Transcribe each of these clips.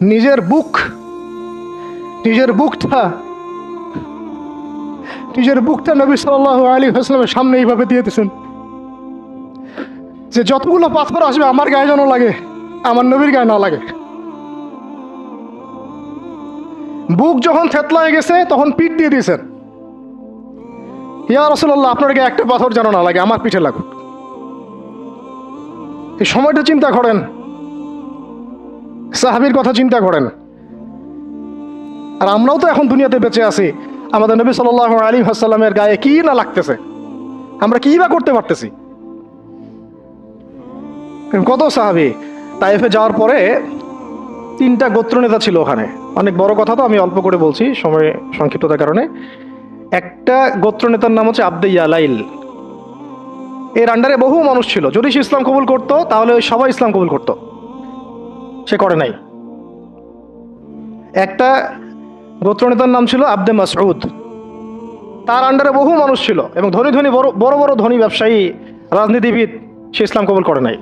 নিজের বুক, নিজের বুকটা নিজের বুকটা নবী সাল্লাহ আলী হাসলামের সামনে এইভাবে দিয়ে দিয়েছেন। যে যতগুলো পাথর আসবে, আমার গায়ে যেন লাগে, আমার নবীর গায়ে না লাগে। বুক যখন থেতলা হয়ে গেছে, তখন পিঠ দিয়ে দিয়েছেন। ইয়া রসল্লাহ আপনার গায়ে একটা পাথর যেন না লাগে, আমার পিঠে লাগুক। এই সময়টা চিন্তা করেন সাহাবির কথা চিন্তা করেন। আর আমরাও তো এখন দুনিয়াতে বেঁচে আছি। আমাদের নবী সাল আলী হাসাল্লামের গায়ে কি না লাগতেছে? আমরা কি বা করতে পারতেছি? কত সাহাবি? তাইফে যাওয়ার পরে তিনটা গোত্রনেতা ছিল ওখানে। অনেক বড় কথা তো আমি অল্প করে বলছি, সময় সংক্ষিপ্ততার কারণে। একটা গোত্রনেতার নাম হচ্ছে আব্দে ইয়ালাইল এর আন্ডারে বহু মানুষ ছিল। যদি সে ইসলাম কবুল করতো, তাহলে সবাই ইসলাম কবুল করতো। করে নাই। একটা গোত্রনেতার নাম ছিল আব্দে মাসউদ। তার আন্ডারে বহু মানুষ ছিল এবং ধনী ধনী বড় বড় বড় ধনী ব্যবসায়ী, রাজনীতিবিদ সে ইসলাম কবুল করে নাই।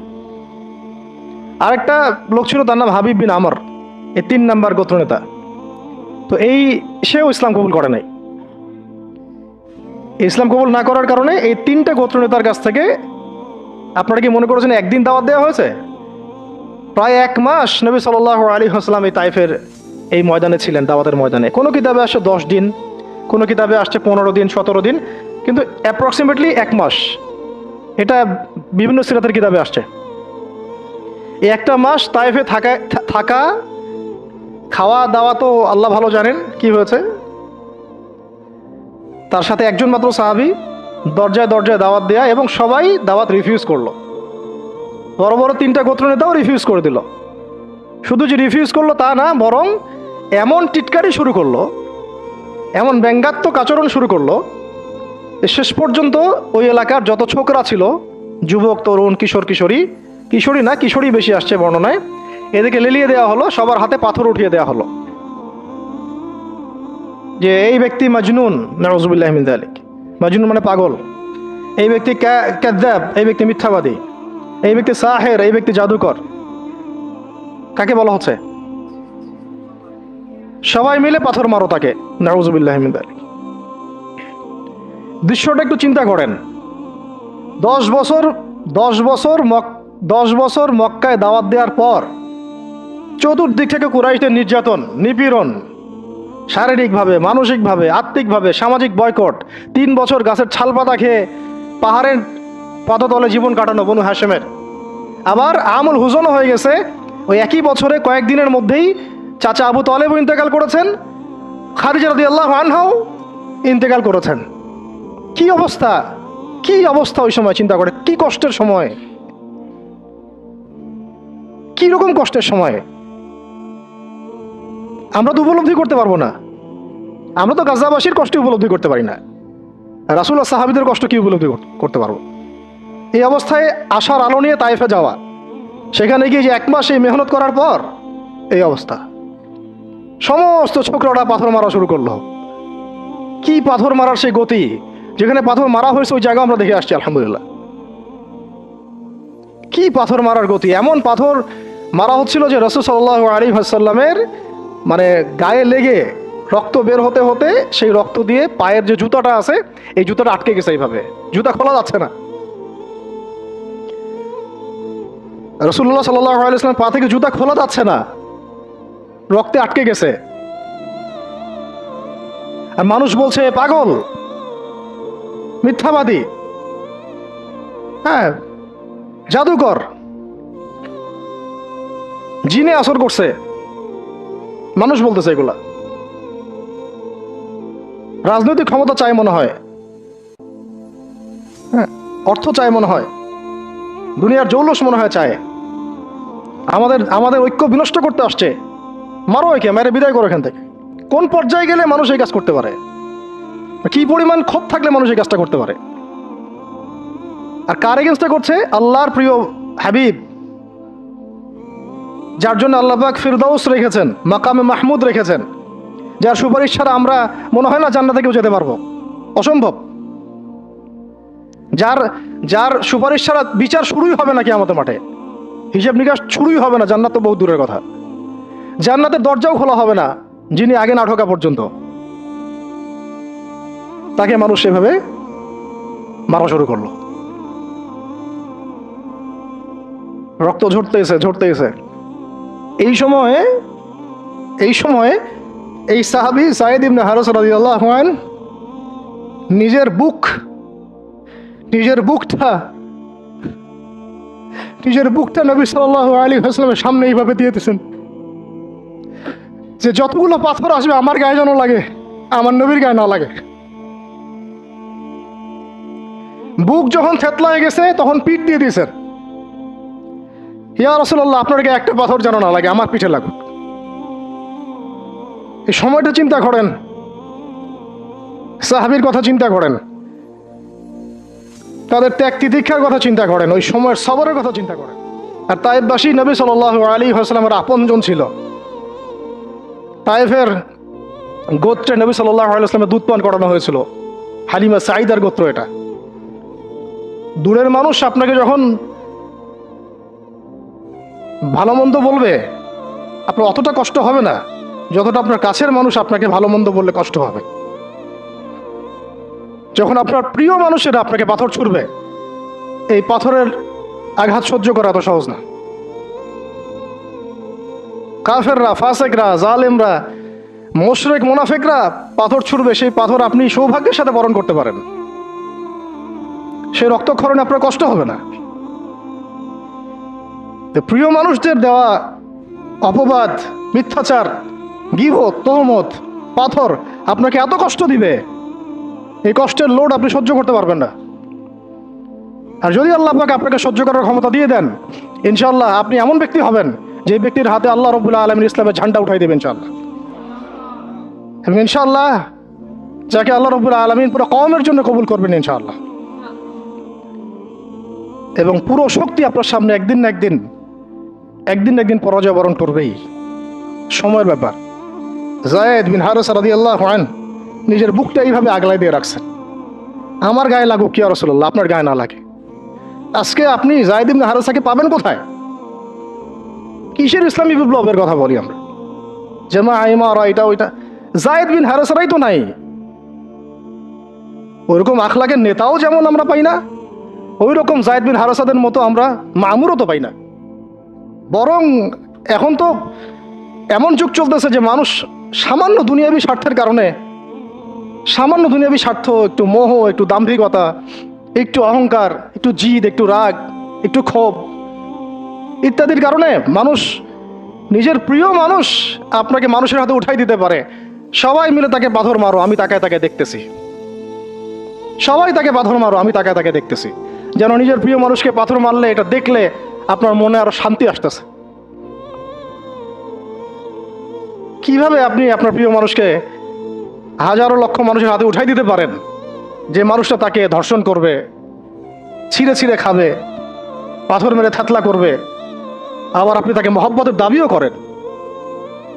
আরেকটা লোক ছিল তার নাম হাবিব বিন আমর, এই তিন নাম্বার গোত্রনেতা। তো এই সেও ইসলাম কবুল করে নাই। ইসলাম কবুল না করার কারণে এই তিনটা গোত্রনেতার কাছ থেকে আপনারা কি মনে করেছেন একদিন দাওয়াত দেওয়া হয়েছে? প্রায় এক মাস নবী সাল আলী হাসলাম এই তাইফের এই ময়দানে ছিলেন, দাওয়াতের ময়দানে। কোনো কিতাবে আসছে দশ দিন, কোনো কিতাবে আসছে পনেরো দিন, সতেরো দিন, কিন্তু অ্যাপ্রক্সিমেটলি এক মাস। এটা বিভিন্ন সিরাতের কিতাবে আসছে। এই একটা মাস তাইফে থাকা থাকা, খাওয়া, দাওয়া তো আল্লাহ ভালো জানেন কি হয়েছে। তার সাথে একজন মাত্র সাহাবি দরজায় দরজায় দাওয়াত দেয়া এবং সবাই দাওয়াত রিফিউজ করল। বড় বড় তিনটা গোত্র নেতাও রিফিউজ করে দিল। শুধু যে রিফিউজ করল তা না, বরং এমন টিটকারি শুরু করল, এমন ব্যঙ্গাত্মক আচরণ শুরু করল শেষ পর্যন্ত ওই এলাকার যত ছোকরা ছিল, যুবক, তরুণ, কিশোর, কিশোরী কিশোরী না, কিশোরী বেশি আসছে বর্ণনায় এদিকে লেলিয়ে দেওয়া হলো, সবার হাতে পাথর উঠিয়ে দেওয়া হলো। যে এই ব্যক্তি মাজনুন নজবুল্লাহ মিন আলিক মাজনুন মানে পাগল। এই ব্যক্তি ক্যাদ্দাব এই ব্যক্তি মিথ্যাবাদী। এই ব্যক্তি সাহের, এই ব্যক্তি জাদুকর। কাকে বলা হচ্ছে? সবাই মিলে পাথর মারো তাকে। দৃশ্যটা একটু চিন্তা করেন। দশ বছর দশ বছর দশ বছর মক্কায় দাওয়াত দেওয়ার পর চতুর্দিক থেকে কুরাইশদের নির্যাতন, নিপীড়ন, শারীরিকভাবে, মানসিকভাবে, আত্মিকভাবে, সামাজিক বয়কট, তিন বছর গাছের ছাল পাতা খেয়ে পাহাড়ের পদতলে জীবন কাটানো বনু হাসেমের আবার আমল হুজনও হয়ে গেছে। ওই একই বছরে কয়েকদিনের মধ্যেই চাচা আবু তলেব ইন্তেকাল করেছেন। খারিজা রদি আল্লাহ আনহাও ইন্তেকাল করেছেন। কি অবস্থা? কি অবস্থা ওই সময় চিন্তা করে? কি কষ্টের সময়? কি রকম কষ্টের সময়? আমরা তো উপলব্ধি করতে পারব না। আমরা তো গাজাবাসীর কষ্ট উপলব্ধি করতে পারি না। রাসুল্লাহ সাহাবিদের কষ্ট কি উপলব্ধি করতে পারব? এই অবস্থায় আশার আলো নিয়ে তাইফে যাওয়া। সেখানে গিয়ে যে এক মাস এই মেহনত করার পর এই অবস্থা। সমস্ত ছোকরাটা পাথর মারা শুরু করল। কি পাথর মারার সেই গতি? যেখানে পাথর মারা হয়েছে ওই জায়গা আমরা দেখে আসছি, আলহামদুলিল্লাহ। কি পাথর মারার গতি? এমন পাথর মারা হচ্ছিল যে রসুল সাল্লাহ আলী হাসাল্লামের মানে গায়ে লেগে রক্ত বের হতে হতে সেই রক্ত দিয়ে পায়ের যে জুতাটা আছে, এই জুতাটা আটকে গেছে এইভাবে। জুতা খোলা যাচ্ছে না। রসুল্লাহ সাল্লাহ আলাইসলাম পা থেকে জুতা খোলা যাচ্ছে না। রক্তে আটকে গেছে। আর মানুষ বলছে, পাগল, মিথ্যাবাদী। হ্যাঁ জাদুকর। জিনে আসর করছে। মানুষ বলতেছে এগুলা। রাজনৈতিক ক্ষমতা চাই মনে হয়। হ্যাঁ অর্থ চাই মনে হয়। দুনিয়ার জৌলস মনে হয় চায়। আমাদের আমাদের ঐক্য বিনষ্ট করতে আসছে। মারো একে, মেরে বিদায় করো এখান থেকে। কোন পর্যায়ে গেলে মানুষ এই কাজ করতে পারে? কি পরিমাণ ক্ষোভ থাকলে মানুষ এই কাজটা করতে পারে? আর কার এগেনস্টে করছে? আল্লাহর প্রিয় হাবিব, যার জন্য আল্লাহ পাক ফিরদাউস রেখেছেন, মাকামে মাহমুদ রেখেছেন, যার সুপারিশ ছাড়া আমরা, মনে হয় না জান্নাতে কেউ যেতে পারব। অসম্ভব। যার যার সুপারিশ ছাড়া বিচার শুরুই হবে নাকি আমাদের মাঠে। হিসাব নিকাশ শুরুই হবে না, জান্নাত তো বহু দূরের কথা। জান্নাতের দরজাও খোলা হবে না, যিনি আগে না ঢোকা পর্যন্ত। তাকে মানুষ সেভাবে মারা শুরু করল। রক্ত ঝরতেছে ঝরতেছে। এই সময়ে এই সময়ে এই সাহাবি সাইদ ইবনে হারস রাদিয়াল্লাহু আন নিজের বুক, নিজের বুকটা নিজের বুকটা নবী সাল্লাল্লাহু আলাইহি ওয়াসাল্লামের সামনে এইভাবে দিয়ে দিয়েছেন যে যতগুলো পাথর আসবে, আমার গায়ে যেন লাগে, আমার নবীর গায়ে না লাগে। বুক যখন থেতলা হয়ে গেছে, তখন পিঠ দিয়ে দিয়েছেন। ইয়া রসুল্লাহ আপনার গায়ে একটা পাথর যেন না লাগে, আমার পিঠে লাগুক। এই সময়টা চিন্তা করেন। সাহাবির কথা চিন্তা করেন। তাদের ত্যাগ তিতিক্ষার কথা চিন্তা করেন, ওই সময়ের সবরের কথা চিন্তা করেন। আর তাইফবাসী নবী সাল আলী হাসলামের আপনজন ছিল। তাইফের গোত্রে নবী সাল্লাহ আলাইসলামের দুধ পান করানো হয়েছিল। হালিমা সাইদার গোত্র এটা। দূরের মানুষ আপনাকে যখন ভালো মন্দ বলবে, আপনার অতটা কষ্ট হবে না। যতটা আপনার কাছের মানুষ আপনাকে ভালো মন্দ বললে কষ্ট হবে। যখন আপনার প্রিয় মানুষেরা আপনাকে পাথর ছুড়বে, এই পাথরের আঘাত সহ্য করা এত সহজ না। কাফেররা, ফাসেকরা, জালেমরা, মোশরেক, মোনাফেকরা পাথর ছুড়বে, সেই পাথর আপনি সৌভাগ্যের সাথে বরণ করতে পারেন। সেই রক্তক্ষরণে আপনার কষ্ট হবে না। প্রিয় মানুষদের দেওয়া অপবাদ, মিথ্যাচার, গিবত, তহমত, পাথর আপনাকে এত কষ্ট দিবে এই কষ্টের লোড আপনি সহ্য করতে পারবেন না। আর যদি আল্লাহ আপনাকে আপনাকে সহ্য করার ক্ষমতা দিয়ে দেন ইনশাল্লাহ আপনি এমন ব্যক্তি হবেন যে ব্যক্তির হাতে আল্লাহ রবুল্লাহ আলমীর ইসলামের ঝান্ডা উঠাই দেবেন ইনশাল্লাহ এবং ইনশাল্লাহ যাকে আল্লাহ রবুল্লাহ আলমিন পুরো কমের জন্য কবুল করবেন ইনশাআল্লাহ। এবং পুরো শক্তি আপনার সামনে একদিন না একদিন একদিন না একদিন পরাজয় বরণ করবেই। সময়ের ব্যাপার। জায়েদ বিন হারস রাদি আল্লাহ হান নিজের বুকটা এইভাবে আগলায় দিয়ে রাখছেন। আমার গায়ে লাগুক কি রসল্লাহ আপনার গায়ে না লাগে। আজকে আপনি জায়েদ বিন হারসাকে পাবেন কোথায়? কিসের ইসলামী বিপ্লবের কথা বলি আমরা? যেমন আইমা আর এটা, ওইটা। জায়েদ বিন হারাসারাই তো নাই। ওইরকম আখলাকের নেতাও যেমন আমরা পাই না ওই রকম জায়দ বিন হারাসাদের মতো আমরা মামুরও তো পাই না। বরং এখন তো এমন যুগ চলতেছে যে মানুষ সামান্য দুনিয়াবী স্বার্থের কারণে সামান্য দুনিয়াবী স্বার্থ, একটু মোহ, একটু দাম্ভিকতা, একটু অহংকার, একটু জিদ, একটু রাগ, একটু ক্ষোভ ইত্যাদির কারণে মানুষ, নিজের প্রিয় মানুষ আপনাকে মানুষের হাতে উঠাই দিতে পারে। সবাই মিলে তাকে পাথর মারো, আমি তাকে তাকে দেখতেছি। সবাই তাকে পাথর মারো, আমি তাকে তাকে দেখতেছি। যেন নিজের প্রিয় মানুষকে পাথর মারলে, এটা দেখলে আপনার মনে আরও শান্তি আসতেছে। কীভাবে আপনি আপনার প্রিয় মানুষকে হাজারো লক্ষ মানুষের হাতে উঠাই দিতে পারেন। যে মানুষটা তাকে ধর্ষণ করবে, ছিঁড়ে ছিঁড়ে খাবে, পাথর মেরে থাতলা করবে, আবার আপনি তাকে মহব্বতের দাবিও করেন।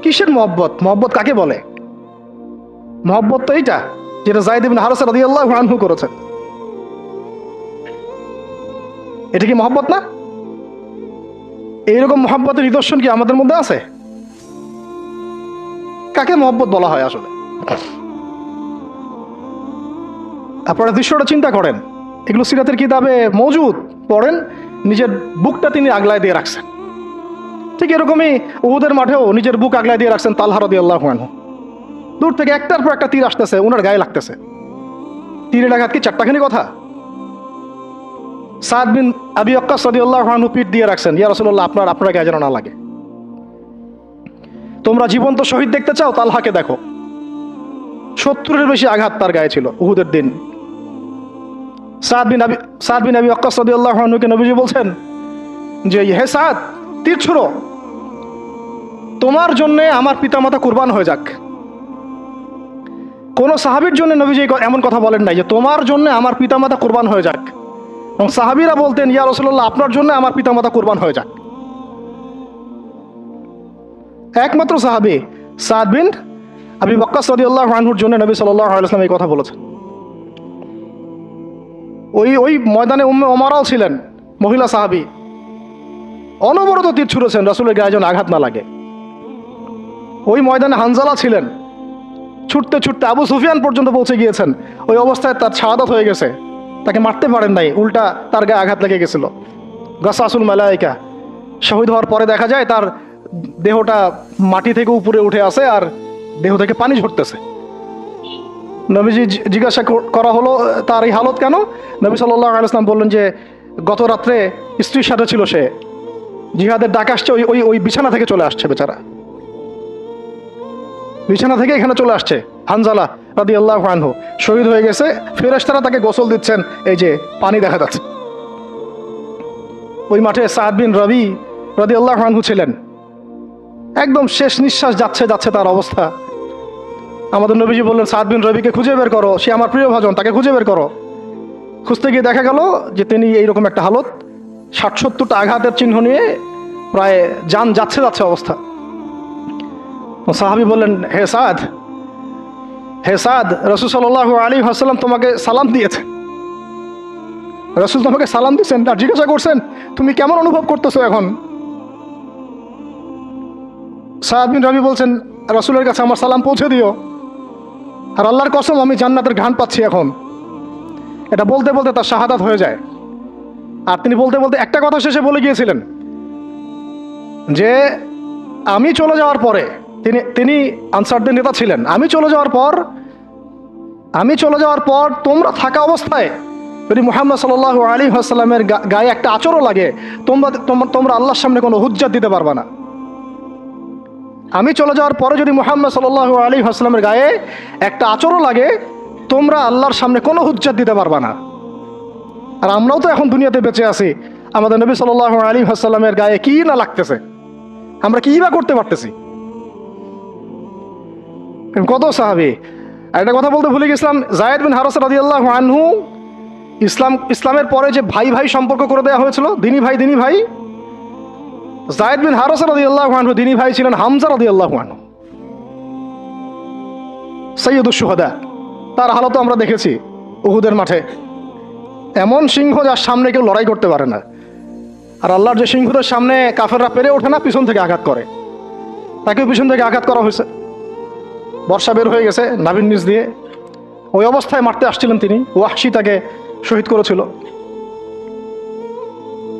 কিসের মহব্বত? মহব্বত কাকে বলে? মহব্বত তো এইটা, যেটা ইবিন হারস রাদিয়াল্লাহু আনহু করেছেন। এটা কি মহব্বত না? এইরকম মহব্বতের নিদর্শন কি আমাদের মধ্যে আছে? কাকে মহব্বত বলা হয় আসলে? আপনারা দৃশ্যটা চিন্তা করেন। এগুলো সিরাতের কিতাবে মজুদ। পড়েন, নিজের বুকটা তিনি আগলায় দিয়ে রাখছেন। ঠিক এরকমই উহুদের মাঠেও নিজের বুক আগলায় দিয়ে রাখছেন তালহার দিয়ে আল্লাহ দূর থেকে একটার পর একটা তীর আসতেছে ওনার গায়ে লাগতেছে। তীরের আঘাত কি চারটাখানি কথা? সাদ বিন আবি অক্কাস সদিউল্লাহ আনহু পিঠ দিয়ে রাখছেন, ইয়া রসুল্লাহ আপনার আপনার গায়ে যেন না লাগে। তোমরা জীবন্ত শহীদ দেখতে চাও, তালহাকে দেখো। সত্তরের বেশি আঘাত তার গায়ে ছিল উহুদের দিন। সাদ বিন আবি সাদ বিন আবি অক্কাস সদিউল্লাহ আনহুকে নবীজি বলছেন যে, হে সাদ, তীর ছুড়ো। তোমার জন্যে আমার পিতামাতা কুরবান হয়ে যাক। কোনো সাহাবির জন্য নবীজি এমন কথা বলেন নাই যে, তোমার জন্য আমার পিতামাতা কোরবান হয়ে যাক। এবং সাহাবিরা বলতেন, ইয়া রসুল্লাহ আপনার জন্য আমার পিতামাতা কোরবান হয়ে যাক। একমাত্র সাহাবি সাদ বিন আবি বক্কা সদিউল্লাহ আনহুর জন্য নবী সাল্লাহ আলাইসলাম এই কথা বলেছেন। ওই ওই ময়দানে উম্মে ওমারাও ছিলেন, মহিলা সাহাবি। অনবরত তীর ছুড়েছেন, রাসুলের গায়ে যেন আঘাত না লাগে। ওই ময়দানে হানজালা ছিলেন। ছুটতে ছুটতে আবু সুফিয়ান পর্যন্ত পৌঁছে গিয়েছেন। ওই অবস্থায় তার শাহাদাত হয়ে গেছে। তাকে মারতে পারেন নাই, উল্টা তার গায়ে আঘাত লেগে গেছিল। গাসাসুল মালাইকা শহীদ হওয়ার পরে দেখা যায় তার দেহটা মাটি থেকে উপরে উঠে আসে আর দেহ থেকে পানি ঝরতেছে। নবীজি জিজ্ঞাসা করা হলো তার এই হালত কেন? নবী সাল্লাহ আলাইসলাম বললেন যে, গত রাত্রে স্ত্রীর সাথে ছিল সে। জিহাদের ডাক আসছে, ওই ওই ওই বিছানা থেকে চলে আসছে বেচারা। বিছানা থেকে এখানে চলে আসছে, হানজালা রাদি আল্লাহ আনহু। শহীদ হয়ে গেছে, ফেরেশতারা তাকে গোসল দিচ্ছেন, এই যে পানি দেখা যাচ্ছে। ওই মাঠে সাদ বিন রবি রাদি আল্লাহ আনহু ছিলেন। একদম শেষ নিঃশ্বাস যাচ্ছে যাচ্ছে তার অবস্থা। আমাদের নবীজি বললেন, সাদ বিন রবিকে খুঁজে বের করো, সে আমার প্রিয় ভাজন, তাকে খুঁজে বের করো। খুঁজতে গিয়ে দেখা গেল যে তিনি এইরকম একটা হালত ষাট সত্তরটা আঘাতের চিহ্ন নিয়ে প্রায় যান যাচ্ছে যাচ্ছে অবস্থা। সাহাবি বললেন, হে সাদ হে সাদ, রসুল সাল্লাহ আলী হাসাল্লাম তোমাকে সালাম দিয়েছে। রসুল তোমাকে সালাম দিয়েছেন, আর জিজ্ঞাসা করছেন, তুমি কেমন অনুভব করতেছো এখন? সাদ বিন রবি বলছেন, রসুলের কাছে আমার সালাম পৌঁছে দিও। আর আল্লাহর কসম, আমি জান্নাতের ঘ্রাণ পাচ্ছি এখন। এটা বলতে বলতে তার শাহাদাত হয়ে যায়। আর তিনি বলতে বলতে একটা কথা শেষে বলে গিয়েছিলেন, যে আমি চলে যাওয়ার পরে তিনি তিনি আনসারদের নেতা ছিলেন। আমি চলে যাওয়ার পর, আমি চলে যাওয়ার পর তোমরা থাকা অবস্থায় যদি মোহাম্মদ সাল আলী আসসালামের গায়ে একটা আচরও লাগে, তোমরা, তোমরা- তোমরা আল্লাহর সামনে কোনো হুজ্জাত দিতে পারবা না। আমি চলে যাওয়ার পরে যদি মোহাম্মদ সাল আলী আসসালামের গায়ে একটা আচরও লাগে, তোমরা আল্লাহর সামনে কোনো হুজ্জাত দিতে পারবা না। আর আমরাও তো এখন দুনিয়াতে বেঁচে আছি। আমাদের নবী সাল আলী আসসালামের গায়ে কি না লাগতেছে? আমরা কি বা করতে পারতেছি? কত সাহাবি। একটা কথা বলতে ভুলে গেছিলাম, জায়েদ বিন হারস আল্লাহ আনহু ইসলাম, ইসলামের পরে যে ভাই ভাই সম্পর্ক করে দেওয়া হয়েছিল, দিনী ভাই দিনী ভাই জায়েদ বিন হারস রাদি আল্লাহ আনহু দিনী ভাই ছিলেন হামজা রাদি আল্লাহ আনহু সৈয়দুল সুহদা তার হালত আমরা দেখেছি উহুদের মাঠে। এমন সিংহ যার সামনে কেউ লড়াই করতে পারে না। আর আল্লাহর যে সিংহদের সামনে কাফেররা পেরে ওঠে না, পিছন থেকে আঘাত করে। তাকেও পিছন থেকে আঘাত করা হয়েছে। বর্ষা বের হয়ে গেছে নাভিন নিচ দিয়ে। ওই অবস্থায় মারতে আসছিলেন তিনি। ওয়াহশি তাকে শহীদ করেছিল।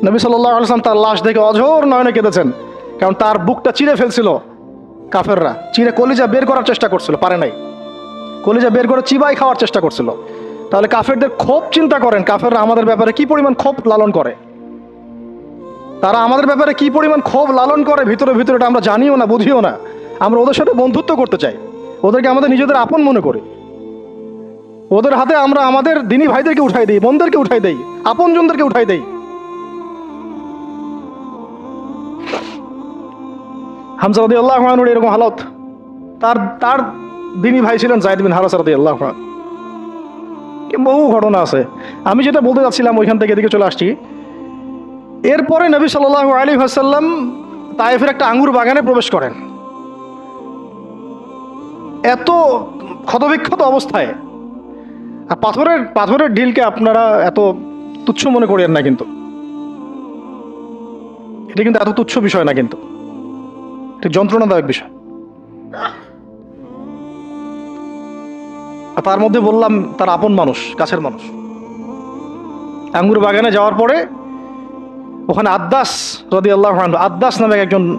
নবী সাল্লাহ আলসালাম তার লাশ দেখে অঝোর নয়নে কেঁদেছেন। কারণ তার বুকটা চিরে ফেলছিল কাফেররা। চিরে কলিজা বের করার চেষ্টা করছিল, পারে নাই। কলিজা বের করে চিবাই খাওয়ার চেষ্টা করছিল। তাহলে কাফেরদের ক্ষোভ চিন্তা করেন, কাফেররা আমাদের ব্যাপারে কি পরিমাণ ক্ষোভ লালন করে? তারা আমাদের ব্যাপারে কি পরিমাণ ক্ষোভ লালন করে, ভিতরে ভিতরে এটা আমরা জানিও না, বুঝিও না। আমরা ওদের সাথে বন্ধুত্ব করতে চাই। ওদেরকে আমাদের নিজেদের আপন মনে করি। ওদের হাতে আমরা আমাদের দিনী ভাইদেরকে উঠাই দিই, বোনদেরকে উঠাই দেই, আপনজনদেরকে উঠাই দেই। হামজা রদি আল্লাহ এরকম হালত। তার তার দিনী ভাই ছিলেন জায়দ বিন হারাস রদি আল্লাহ বহু ঘটনা আছে। আমি যেটা বলতে যাচ্ছিলাম ওইখান থেকে এদিকে চলে আসছি। এরপরে নবী সাল্লাহ আলী হাসাল্লাম তাইফের একটা আঙ্গুর বাগানে প্রবেশ করেন। এত ক্ষতবিক্ষত অবস্থায়। আর পাথরের পাথরের ঢিলকে আপনারা এত তুচ্ছ মনে করেন না কিন্তু। এটা কিন্তু এত তুচ্ছ বিষয় না কিন্তু। যন্ত্রণাদায়ক বিষয়। তার মধ্যে বললাম, তার আপন মানুষ, কাছের মানুষ। আঙ্গুর বাগানে যাওয়ার পরে ওখানে আদ্দাস রদি আল্লাহ আদ্দাস নামে একজন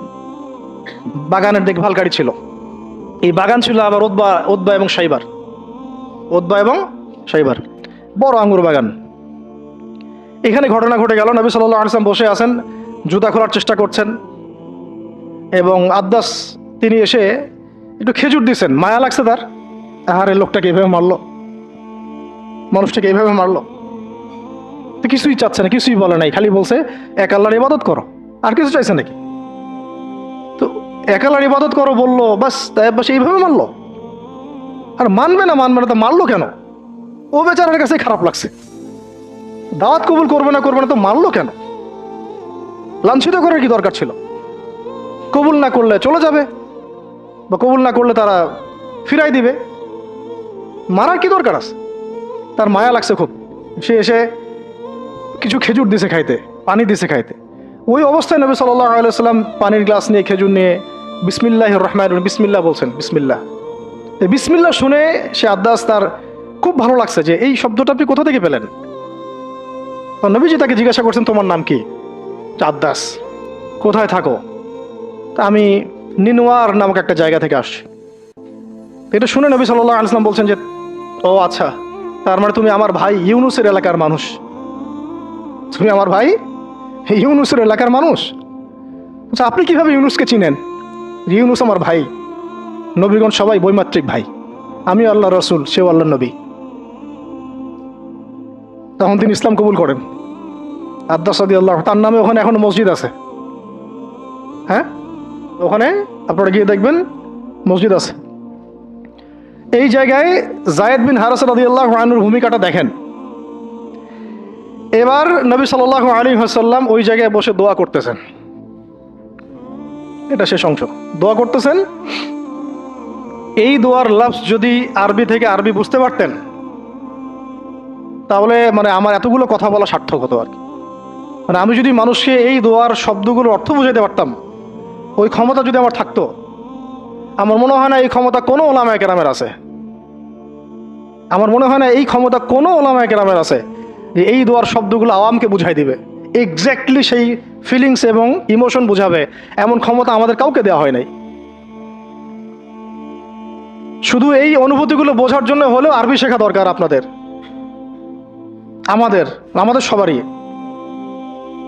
বাগানের দেখভালকারী ছিল। এই বাগান ছিল আবার ওদবা ওদবা এবং সাইবার। ওদবা এবং সাইবার। বড় আঙ্গুর বাগান। এখানে ঘটনা ঘটে গেল, নবী সাল্লাহ আসলাম বসে আছেন, জুতা খোলার চেষ্টা করছেন। এবং আদ্দাস তিনি এসে একটু খেজুর দিছেন। মায়া লাগছে তার। আহারে, লোকটাকে এইভাবে মারলো। মানুষটাকে এইভাবে মারলো। তো কিছুই চাচ্ছে না, কিছুই বলে নাই। খালি বলছে, এক আল্লাহর ইবাদত করো। আর কিছু চাইছে নাকি? তো এক আল্লাহর ইবাদত করো বলল, বাস, তাই বাস এইভাবে মারলো? আর মানবে না মানবে না, তো মারলো কেন? ও বেচারের কাছে খারাপ লাগছে। দাওয়াত কবুল করবে না করবে না, তো মারলো কেন? লাঞ্ছিত করার কি দরকার ছিল? কবুল না করলে চলে যাবে বা কবুল না করলে তারা ফিরাই দিবে। মারার কি দরকার আছে? তার মায়া লাগছে খুব। সে এসে কিছু খেজুর দিছে খাইতে, পানি দিছে খাইতে। ওই অবস্থায় নবী সাল্লাহ আলাইসাল্লাম পানির গ্লাস নিয়ে খেজুর নিয়ে বিসমিল্লাহ রহমান বিসমিল্লাহ বলছেন বিসমিল্লা এই বিসমিল্লাহ শুনে সে আদাস তার খুব ভালো লাগছে যে এই শব্দটা আপনি কোথা থেকে পেলেন? নবীজি তাকে জিজ্ঞাসা করছেন, তোমার নাম কি? আদাস কোথায় থাকো? তা আমি নিনোয়ার নামক একটা জায়গা থেকে আসছি। এটা শুনে নবী সাল্লাহ আলসালাম বলছেন যে, ও আচ্ছা তার মানে তুমি আমার ভাই ইউনুসের এলাকার মানুষ। তুমি আমার ভাই ইউনুসের এলাকার মানুষ? আচ্ছা আপনি কীভাবে ইউনুসকে চিনেন? ইউনুস আমার ভাই। নবীগণ সবাই বৈমাত্রিক ভাই। আমি আল্লাহ রসুল, সেও আল্লাহ নবী। তখন তিনি ইসলাম কবুল করেন। আদ্দা সাদি আল্লাহ তার নামে ওখানে এখনও মসজিদ আছে। হ্যাঁ? ওখানে আপনারা গিয়ে দেখবেন মসজিদ আছে। এই জায়গায় জায়েদ বিন হারাস রাদি আল্লাহ আনুর ভূমিকাটা দেখেন। এবার নবী সাল্লাহ আলী হাসাল্লাম ওই জায়গায় বসে দোয়া করতেছেন। এটা শেষ অংশ। দোয়া করতেছেন, এই দোয়ার লাভস যদি আরবি থেকে আরবি বুঝতে পারতেন, তাহলে মানে আমার এতগুলো কথা বলা সার্থক হতো আর কি। মানে আমি যদি মানুষকে এই দোয়ার শব্দগুলোর অর্থ বুঝাতে পারতাম ওই ক্ষমতা যদি আমার থাকতো, আমার মনে হয় না এই ক্ষমতা কোনো ওলামায় কেরামের আছে। আমার মনে হয় না এই ক্ষমতা কোনো ওলামায় কেরামের আছে যে এই দোয়ার শব্দগুলো আওয়ামকে বুঝাই দিবে। এক্স্যাক্টলি সেই ফিলিংস এবং ইমোশন বুঝাবে, এমন ক্ষমতা আমাদের কাউকে দেওয়া হয় নাই। শুধু এই অনুভূতিগুলো বোঝার জন্য হলেও আরবি শেখা দরকার আপনাদের। আমাদের আমাদের সবারই।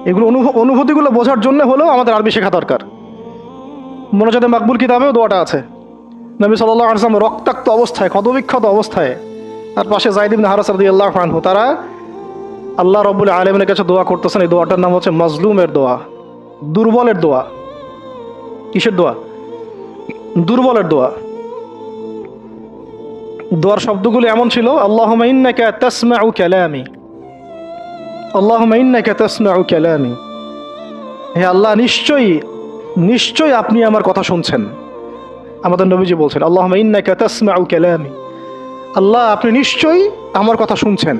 এগুলো অনুভ- অনুভূতিগুলো বোঝার জন্য হলেও আমাদের আরবি শেখা দরকার। মনোজাতে মাকবুল কিতাবেও দোয়াটা আছে। নবী সাল্লাহ আসলাম রক্তাক্ত অবস্থায়, ক্ষতবিক্ষত অবস্থায়, তার পাশে জাইদিন হারাস রদি আল্লাহ আনহু, তারা আল্লাহ রব্বুল আলমিনের কাছে দোয়া করতেছেন। এই দোয়াটার নাম হচ্ছে মজলুমের দোয়া, দুর্বলের দোয়া। কিসের দোয়া? দুর্বলের দোয়া। দোয়ার শব্দগুলো এমন ছিল আল্লাহ ইন্নাকা তাসমাউ কালামি। আল্লাহ ইন্নাকা তাসমাউ কালামি। হে আল্লাহ, নিশ্চয়ই নিশ্চয়ই আপনি আমার কথা শুনছেন। আমাদের নবীজি বলছেন আল্লাহ কালামি। আল্লাহ, আপনি নিশ্চয়ই আমার কথা শুনছেন।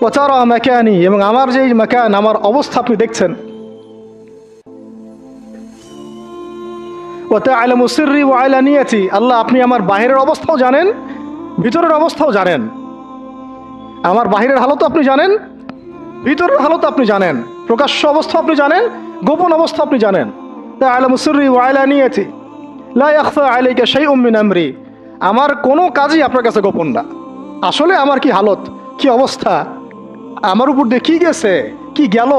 ওচারা মাকানি, এবং আমার যে মাকান, আমার অবস্থা আপনি দেখছেন। ওতে আলম সির্রি ও আলানিয়াতি আল্লাহ, আপনি আমার বাহিরের অবস্থাও জানেন, ভিতরের অবস্থাও জানেন। আমার বাহিরের হালত আপনি জানেন, ভিতরের হালত আপনি জানেন, প্রকাশ্য অবস্থা আপনি জানেন গোপন অবস্থা আপনি জানেন। তা আলম সির্রি ও আলানিয়াতি লা ইয়াখফা আলাইকা শাইউম মিন আমরি। কোনো কাজই আপনার কাছে গোপন না। আসলে আমার কি হালত? কি অবস্থা? আমার উপর দিয়ে কি গেছে? কি গেল?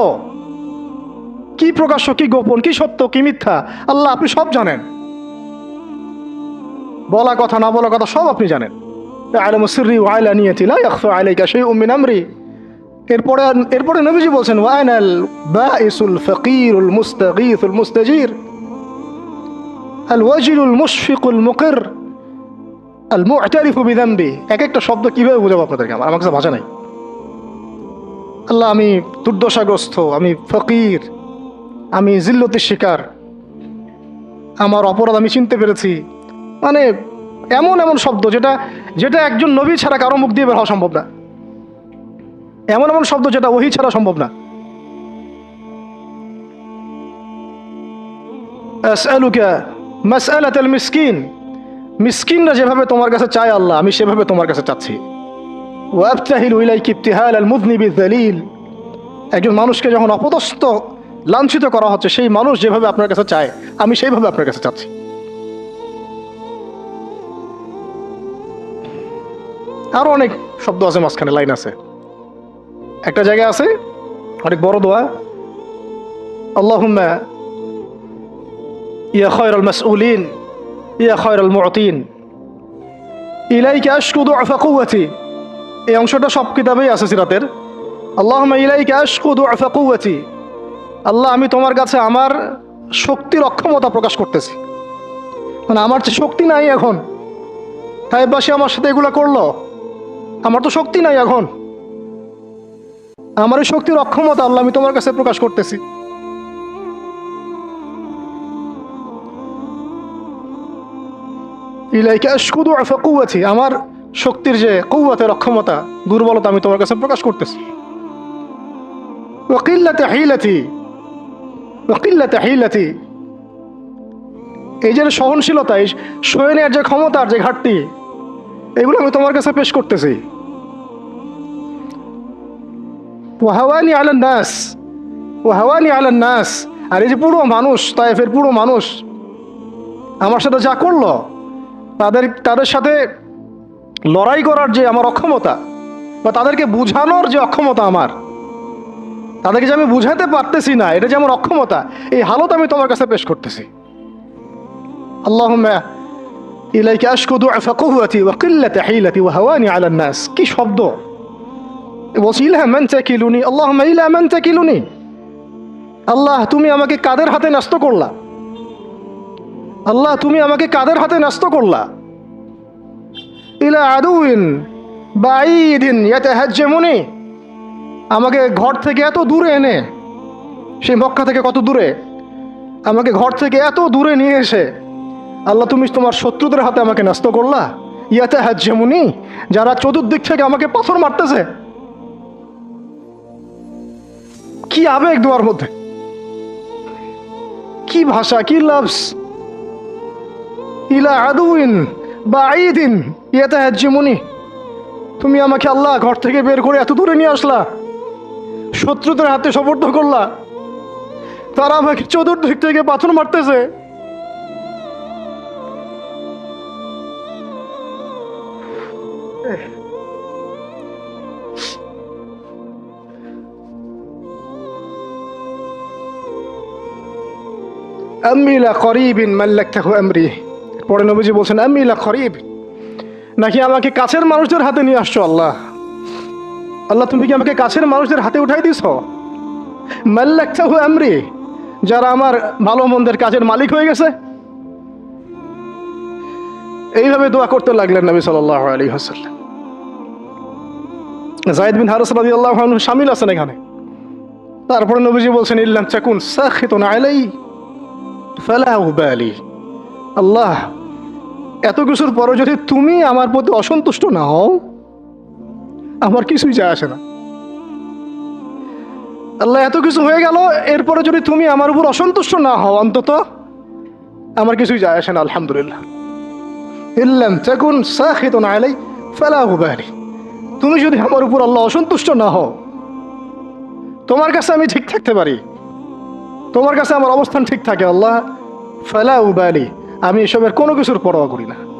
কি প্রকাশ্য, কি গোপন, কি সত্য, কি মিথ্যা? আল্লাহ আপনি সব জানেন। বলা কথা, না বলা কথা সব আপনি জানেন। আলম সিরি ওয়াইলা নিয়েছিল আলাইকা সেই উম্মিন আমরি। এরপরে এরপরে নবীজি বলছেন ওয়াইনাল বাইসুল ফকিরুল মুস্তাগীসুল মুস্তাজির আল ওয়াজিলুল মুশফিকুল মুকির আল মুআতারিফু বিযামবি। এক একটা শব্দ কীভাবে বোঝাবো আপনাদেরকে? আমার আমার কাছে ভাষা নাই। আল্লাহ, আমি দুর্দশাগ্রস্ত, আমি ফকির, আমি জিল্লতির শিকার। আমার অপরাধ আমি চিনতে পেরেছি। মানে এমন এমন শব্দ যেটা যেটা একজন নবী ছাড়া কারও মুখ দিয়ে বের হওয়া সম্ভব না। এমন এমন শব্দ যেটা ওহি ছাড়া সম্ভব না। মিসকিন। মিসকিনরা যেভাবে তোমার কাছে চায় আল্লাহ, আমি সেভাবে তোমার কাছে চাচ্ছি। যালিল একজন মানুষকে যখন অপদস্থ, লাঞ্ছিত করা হচ্ছে, সেই মানুষ যেভাবে আপনার কাছে চায়, আমি সেইভাবে আপনার কাছে চাচ্ছি। আরও অনেক শব্দ আছে মাঝখানে, লাইন আছে। একটা জায়গায় আছে, অনেক বড় দোয়া। আল্লাহুম্মা, ইয়া খয়রাল মাসউলিন, ইয়া খয়রাল মুতিন ইলাইকা আশকু দুআফা কুওয়াতি। এই অংশটা সব কিতাবেই আছে সিরাতের। আল্লাহুম্মা, ইলাইকা আশকু দুআফা কুওয়াতি। আল্লাহ, আমি তোমার কাছে আমার শক্তির অক্ষমতা প্রকাশ করতেছি। মানে আমার যে শক্তি নাই এখন সাহেববাসী আমার সাথে এগুলো করল? আমার তো শক্তি নাই এখন। আমার এই শক্তির অক্ষমতা আল্লাহ, আমি তোমার কাছে প্রকাশ করতেছি। ইলাইকা আশকুদু আফা আমার শক্তির যে কৌয়াতের অক্ষমতা, দুর্বলতা আমি তোমার কাছে প্রকাশ করতেছি। ওয়াকিল্লাতে হিলাতি ওয়াকিল্লাতে হিলাতি এই যে সহনশীলতা, এই সয়ে যে ক্ষমতার যে ঘাটতি, এগুলো আমি তোমার কাছে পেশ করতেছি। ওয়াহাওয়ানি আলান নাস ওয়াহাওয়ানি আলান নাস আর এই যে পুরো মানুষ তাইফের পুরো মানুষ, আমার সাথে যা করল, তাদের তাদের সাথে লড়াই করার যে আমার অক্ষমতা, বা তাদেরকে বুঝানোর যে অক্ষমতা আমার, তাদেরকে যে আমি বুঝাতে পারতেছি না, এটা যে আমার অক্ষমতা, এই হালত আমি তোমার কাছে পেশ করতেছি। কুওয়াতি ওয়া কি শব্দ? বলছি ইলা মান তাকিলুনি আল্লাহুম্মা ইলা মান তাকিলুনি আল্লাহ তুমি আমাকে কাদের হাতে নষ্ট করলা? আল্লাহ, তুমি আমাকে কাদের হাতে নষ্ট করলা? ইলা আদুইন বাঈদিন ইয়াতাহাজ্জামুনি। আমাকে ঘর থেকে এত দূরে এনে, সেই মক্কা থেকে কত দূরে? আমাকে ঘর থেকে এত দূরে নিয়ে এসে, আল্লাহ, তুমি তোমার শত্রুদের হাতে আমাকে নষ্ট করলা? ইয়াতে হাজ্যেমুনি যারা চতুর্দিক থেকে আমাকে পাথর মারতেছে। কি আবেগ দোয়ার মধ্যে? কি ভাষা, কি লাভস ইলা আদুইন বা আইদিন ইয়াতে মুনি তুমি আমাকে আল্লাহ ঘর থেকে বের করে এত দূরে নিয়ে আসলা। শত্রুদের হাতে সমর্থ করলা। তারা আমাকে চতুর্দিক থেকে পাথর মারতেছে। আমিলা করিবিন মাল্লাক্তাহু আমরি পরে নবীজি বলছেন আমিলা করিব নাকি আমাকে কাছের মানুষদের হাতে নিয়ে আসছো আল্লাহ? আল্লাহ, তুমি কি আমাকে কাছের মানুষদের হাতে উঠাই দিছ? মাল্লাক্তাহু আমরি। যারা আমার ভালো মন্দের কাজের মালিক হয়ে গেছে। এইভাবে দোয়া করতে লাগলেন নবী সাল্লাহ আলী হাসাল্লাম জাহিদ বিন হারস রাজি আল্লাহ সামিল আছেন এখানে। তারপরে নবীজি বলছেন, ইল্লাম চাকুন সাখিত আলাই। ফালাহু বালি। আল্লাহ, এত কিছুর পরে যদি তুমি আমার প্রতি অসন্তুষ্ট না হও, আমার কিছুই যায় আসে না। আল্লাহ, এত কিছু হয়ে গেল এরপরে যদি তুমি আমার উপর অসন্তুষ্ট না হও, অন্তত আমার কিছুই যায় আসে না, আলহামদুলিল্লাহ। ইল্লাম না তুমি যদি আমার উপর আল্লাহ অসন্তুষ্ট না হও, তোমার কাছে আমি ঠিক থাকতে পারি। তোমার কাছে আমার অবস্থান ঠিক থাকে, আল্লাহ। ফালা উবালি, আমি এসবের কোনো কিছুর পরোয়া করি না।